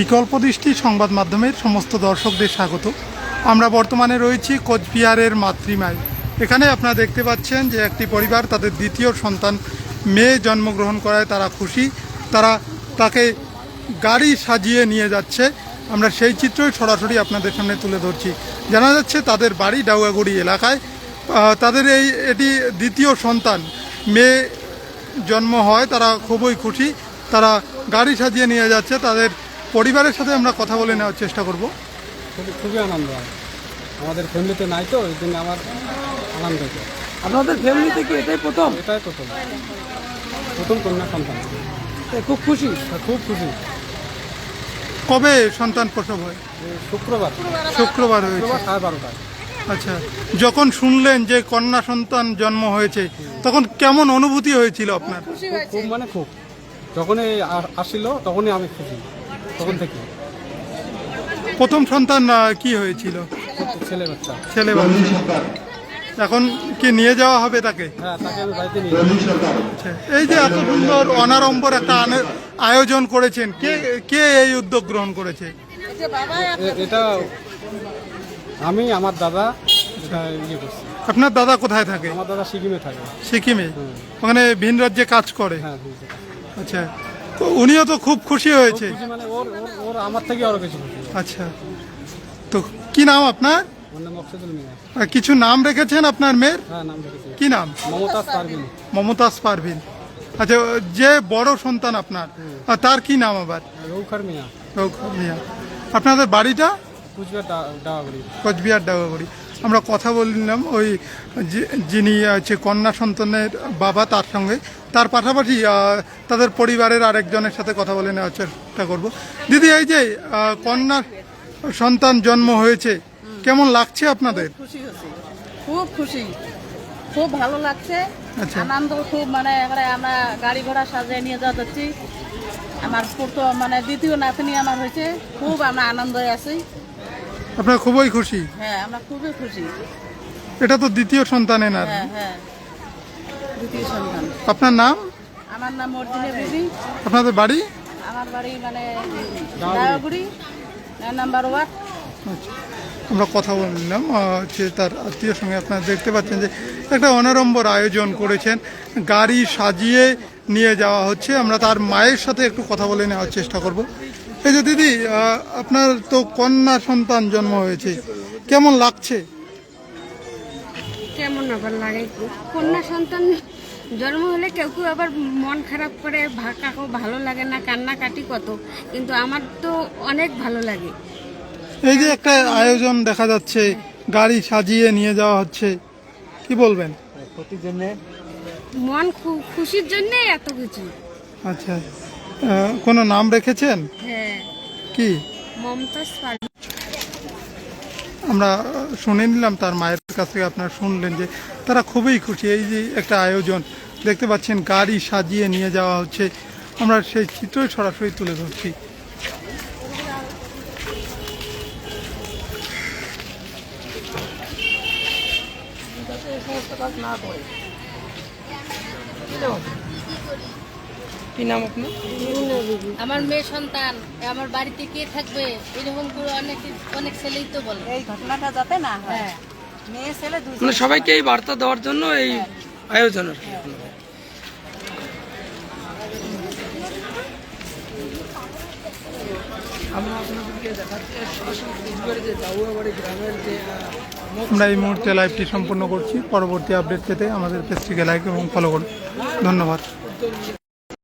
বিকল্প দৃষ্টি সংবাদ মাধ্যমের সমস্ত দর্শকদের স্বাগত। আমরা বর্তমানে রয়েছি কোচবিহারের মাতৃমায়। এখানে আপনারা দেখতে পাচ্ছেন যে একটি পরিবার তাদের দ্বিতীয় সন্তান মেয়ে জন্মগ্রহণ করায় তারা খুশি। তারা তাকে গাড়ি সাজিয়ে নিয়ে যাচ্ছে। আমরা সেই চিত্রই সরাসরি আপনাদের সামনে তুলে ধরছি। জানা যাচ্ছে তাদের বাড়ি ডাউয়াগুড়ি এলাকায়। তাদের এই, এটি দ্বিতীয় সন্তান। মেয়ে জন্ম হয়, তারা খুবই খুশি। তারা গাড়ি সাজিয়ে নিয়ে যাচ্ছে তাদের পরিবারের সাথে আমরা কথা বলে নেওয়ার চেষ্টা করব। খুবই খুবই আনন্দ হয়। আমাদের ফ্যামিলিতে নাই তো এই জন্য আমার আনন্দ আপনাদের ফ্যামিলিতে কি এটাই প্রথম? এটাই প্রথম। প্রথম কন্যা সন্তান। খুব খুশি। খুব খুশি। কবে সন্তান প্রসব হয়? শুক্রবার। শুক্রবার হয়েছে। সাড়ে বারোটায়। আচ্ছা যখন শুনলেন যে কন্যা সন্তান জন্ম হয়েছে তখন কেমন অনুভূতি হয়েছিল আপনার? খুব মানে খুব। যখনই আ- আসছিল তখনই আমি খুশি তখন থেকে। প্রথম সন্তান আহ, কি হয়েছিল? ছেলে বাচ্চা। ছেলে বাচ্চা। এখন কি নিয়ে যাওয়া হবে তাকে? হ্যাঁ তাকে আমি বাড়িতে নিয়ে যাই। আচ্ছা এই যে এত সুন্দর অনারম্বর একটা আনে- আয়োজন করেছেন কে কে এই উদ্যোগ গ্রহণ করেছে? এ- এটা আমি আমার দাদা এটা ইয়ে করছি। আপনার দাদা কোথায় থাকে? আমার দাদা সিকিমে থাকে। সিকিমে? ওখানে ভিন রাজ্যে কাজ করে? হ্যাঁ আচ্ছা। তো উনিও তো খুব খুশি হয়েছে। খুশি মানে ওর ওর ওর আমার থেকে আরও বেশি খুশি। আচ্ছা। তো কি নাম আপনার? ওর নাম অক্সিজেন মিয়া। আর কিছু নাম রেখেছেন আপনার মেয়ের? হ্যাঁ নাম রেখেছি। কি নাম? মমতাজ মমতাজ পারভিন। আচ্ছা যে বড় সন্তান আপনার আর তার কি নাম আবার? রৌখার মিয়া। রৌখা মিয়া। আপনাদের বাড়িটা? কুচবিহার ডাওয়াগুড়ি কোচবিহার আমরা কথা বললাম ওই যিনি আছে কন্যা সন্তানের বাবা তার সঙ্গে তার পাশাপাশি তাদের পরিবারের আরেকজনের সাথে কথা বলে নেওয়ার চেষ্টা করব। দিদি এই যে কন্যা সন্তান জন্ম হয়েছে কেমন লাগছে আপনাদের? খুশি খুব খুশি। খুব ভালো লাগছে। আচ্ছা। আনন্দ খুব মানে এবারে আমরা গাড়ি ঘোড়া সাজিয়ে নিয়ে যাওয়া যাচ্ছি। আমার প্রথম মানে দ্বিতীয় নাতনি আমার হয়েছে। খুব আমরা আনন্দে আছি। আপনারা খুবই খুশি? হ্যাঁ আমরা খুবই খুশি। এটা তো দ্বিতীয় সন্তানের না হ্যাঁ হ্যাঁ দ্বিতীয় সন্তান। আপনার নাম? আমার নাম বিবি। আপনাদের বাড়ি? আমার বাড়ি মানে দায়াগুড়ি নাম্বার ওয়ার্ড আচ্ছা আমরা কথা বললাম হচ্ছে তার আত্মীয়র সঙ্গে আপনারা দেখতে পাচ্ছেন যে একটা অনারম্বর আয়োজন করেছেন। গাড়ি সাজিয়ে নিয়ে যাওয়া হচ্ছে। আমরা তার মায়ের সাথে একটু কথা বলে নেওয়ার চেষ্টা করব। এই যে দিদি আপনার তো কন্যা সন্তান জন্ম হয়েছে। কেমন লাগছে? কেমন আবার লাগে কন্যা সন্তান জন্ম হলে কেউ কেউ আবার মন খারাপ করে ভা- কাকু ভালো লাগে না কান্নাকাটি কত? কিন্তু আমার তো অনেক ভালো লাগে। এই যে একটা আয়োজন দেখা যাচ্ছে গাড়ি সাজিয়ে নিয়ে যাওয়া হচ্ছে। কি বলবেন? মন খুশির জন্যে এত কিছু। আচ্ছা। কোনো নাম রেখেছেন? হ্যাঁ। কি? আমরা শুনে নিলাম তার মায়ের কাছ থেকে আপনারা শুনলেন যে তারা খুবই খুশি। এই যে একটা আয়োজন দেখতে পাচ্ছেন গাড়ি সাজিয়ে নিয়ে যাওয়া হচ্ছে। আমরা সেই চিত্রই সরাসরি তুলে ধরছি। কি নাম আপনার? আমার মেয়ে সন্তান আমার বাড়িতে কে থাকবে? এরকম করে অনেক অনেক ছেলেই তো বলে। এই ঘটনাটা যাতে না হয়। মেয়ে ছেলে মানে সবাইকে এই বার্তা দেওয়ার জন্য এই আয়োজন আর কি। আমরা আপনাদেরকে দেখাচ্ছি সরাসরি কোচবিহারে যে দাউয়াবাড়ি গ্রামের যে আমরা এই মুহূর্তে লাইভটি সম্পূর্ণ করছি। পরবর্তী আপডেট পেতে আমাদের পেজটিকে লাইক এবং ফলো করুন। ধন্যবাদ।